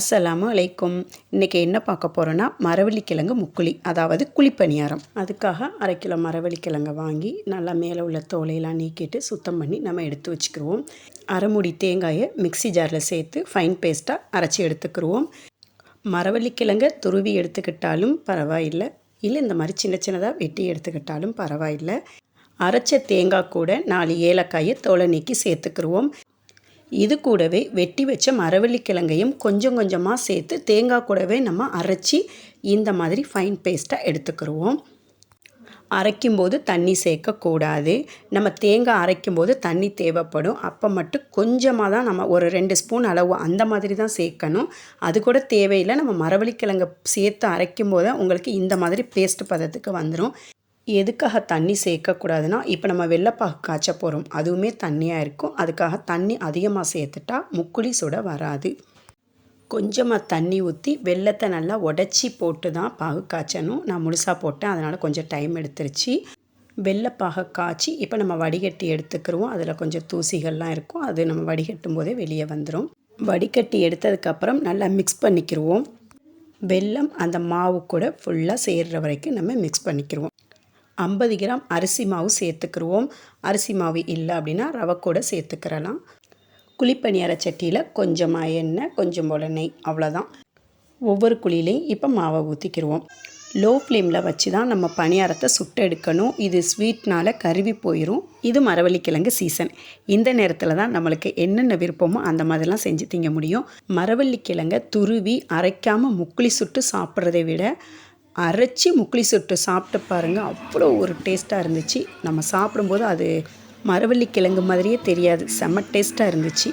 அஸ்ஸலாமு அலைக்கும். இன்றைக்கி என்ன பார்க்க போகிறோன்னா மரவள்ளிக்கிழங்கு முக்குழி அதாவது குழிப்பணியாரம். அதுக்காக அரை கிலோ மரவள்ளிக்கிழங்கை வாங்கி நல்லா மேலே உள்ள தோலையெல்லாம் நீக்கிட்டு சுத்தம் பண்ணி நம்ம எடுத்து வச்சுக்கிடுவோம் அரைமுடி தேங்காயை மிக்ஸி ஜாரில் சேர்த்து ஃபைன் பேஸ்ட்டாக அரைச்சி எடுத்துக்கிருவோம். மரவள்ளிக்கிழங்கை துருவி எடுத்துக்கிட்டாலும் பரவாயில்லை. இல்லை இந்த மாதிரி சின்ன சின்னதாக வெட்டி எடுத்துக்கிட்டாலும் பரவாயில்லை. அரைச்ச தேங்காய் கூட நாலு ஏலக்காயை தோலை நீக்கி சேர்த்துக்கிடுவோம் இது கூடவே வெட்டி வச்ச மரவள்ளிக்கிழங்கையும் கொஞ்சம் கொஞ்சமாக சேர்த்து தேங்காய் கூடவே நம்ம அரைச்சி இந்த மாதிரி ஃபைன் பேஸ்ட்டாக எடுத்துக்கிருவோம். அரைக்கும்போது தண்ணி சேர்க்கக்கூடாது நம்ம தேங்காய் அரைக்கும்போது தண்ணி தேவைப்படும். அப்போ மட்டும் கொஞ்சமாக தான் நம்ம ஒரு ரெண்டு ஸ்பூன் அளவு அந்த மாதிரி தான் சேர்க்கணும். அது கூட தேவையில்லை. நம்ம மரவள்ளிக்கிழங்கு சேர்த்து அரைக்கும் போது உங்களுக்கு இந்த மாதிரி பேஸ்ட் பதத்துக்கு வந்துடும் எதுக்காக தண்ணி சேர்க்கக்கூடாதுன்னா இப்போ நம்ம வெள்ளைப்பாகு காய்ச்ச போகிறோம் அதுவுமே தண்ணியாக இருக்கும். அதுக்காக தண்ணி அதிகமாக சேர்த்துட்டா முக்குழி சுட வராது. கொஞ்சமாக தண்ணி ஊற்றி வெள்ளத்தை நல்லா உடச்சி போட்டு தான் பாகு காய்ச்சணும். நான் முழுசாக போட்டேன். அதனால் கொஞ்சம் டைம் எடுத்துருச்சு. வெள்ளைப்பாகை காய்ச்சி இப்போ நம்ம வடிகட்டி எடுத்துக்கிறோம் அதில் கொஞ்சம் தூசிகள்லாம் இருக்கும். அது நம்ம வடிகட்டும் போதே வெளியே வந்துடும் வடிகட்டி எடுத்ததுக்கப்புறம் நல்லா மிக்ஸ் பண்ணிக்கிடுவோம் வெல்லம் அந்த மாவு கூட ஃபுல்லாக சேர்கிற வரைக்கும் நம்ம மிக்ஸ் பண்ணிக்கிருவோம். ஐம்பது கிராம் அரிசி மாவு சேர்த்துக்கிடுவோம் அரிசி மாவு இல்லை அப்படின்னா ரவை கூட சேர்த்துக்கிறலாம் குழிப்பணியார சட்டியில் கொஞ்சமாக எண்ணெய் கொஞ்சம் போல் நெய் அவ்வளோதான் ஒவ்வொரு குழியிலையும் இப்போ மாவை ஊற்றிக்கிருவோம் லோ ஃப்ளேமில் வச்சு தான் நம்ம பணியாரத்தை சுட்டு எடுக்கணும். இது ஸ்வீட்னால் கருவி போயிடும் இது மரவள்ளிக்கிழங்கு சீசன் இந்த நேரத்தில் தான் நம்மளுக்கு என்னென்ன விருப்பமோ அந்த மாதிரிலாம் செஞ்சு திங்க முடியும். மரவள்ளிக்கிழங்கை துருவி அரைக்காமல் முக்குளி சுட்டு சாப்பிட்றதை விட அரைச்சி முக்குளி சுட்டு சாப்பிட்டு பாருங்கள் அவ்வளோ ஒரு டேஸ்ட்டாக இருந்துச்சு. நம்ம சாப்பிடும்போது அது மரவள்ளி கிழங்கு மாதிரியே தெரியாது. செம்ம டேஸ்ட்டாக இருந்துச்சு.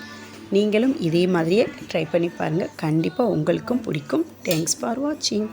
நீங்களும் இதே மாதிரியே ட்ரை பண்ணி பாருங்கள் கண்டிப்பாக உங்களுக்கும் பிடிக்கும். தேங்க்ஸ் ஃபார் வாட்சிங்